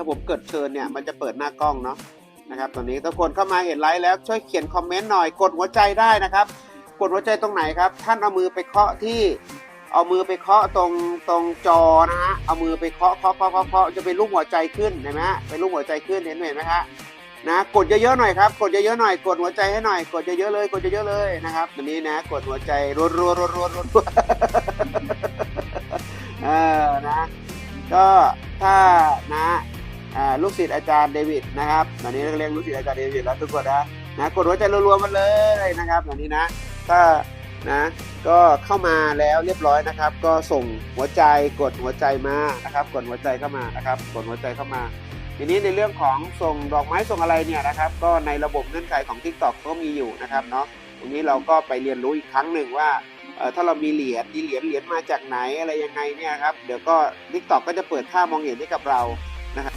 ถ้าผมเกิดเชิญเนี่ยมันจะเปิดหน้ากล้องเนาะนะครับตอนนี้ทุกคนเข้ามาเห็นไลฟ์แล้วช่วยเขียนคอมเมนต์หน่อยกดหัวใจได้นะครับ กดหัวใจตรงไหนครับ ท่านเอามือไปเคาะที่เอามือไปเคาะตรงตรงจอนะฮะเอามือไปเคาะเคาะเคาะเคาะเคาะจะเป็นรูปหัวใจขึ้นเห็นไหมฮะเป็นรูปหัวใจขึ้นเห็นไหมฮะนะกดเยอะๆหน่อยครับกดเยอะๆหน่อยกดหัวใจให้หน่อยกดเยอะๆเลยกดเยอะๆเลยนะครับวันนี้นะกดหัวใจรัวๆรัวๆรัวๆเออนะก็ถ้านะ ลูกศิษย์อาจารย์เดวิดนะครับตอนนี้เรียกลูกศิษย์อาจารย์เดวิดแล้วทุกคนนะนะกดหัวใจรัวๆมาเลยนะครับตอนนี้นะถ้านะก็เข้ามาแล้วเรียบร้อยนะครับ ก็ส่งหัวใจกดหัวใจมานะครับ กดหัวใจเข้ามานะครับ กดหัวใจเข้ามา ทีนี้ในเรื่องของส่งดอกไม้ส่งอะไรเนี่ยนะครับ ก็ในระบบเงื่อนไขของ Tik t o อกก็มีอยู่นะครับเนาะตรงนี้เราก็ไปเรียนรู้อีกครั้งหนึ่งว่าเอ่อถ้าเรามีเหรียญมีเหรียญเหรียญมาจากไหนอะไรยังไงเนี่ยครับเดี๋ยวก็ Tik t o อกก็จะเปิดค่ามองเห็นให้กับเรานะครับ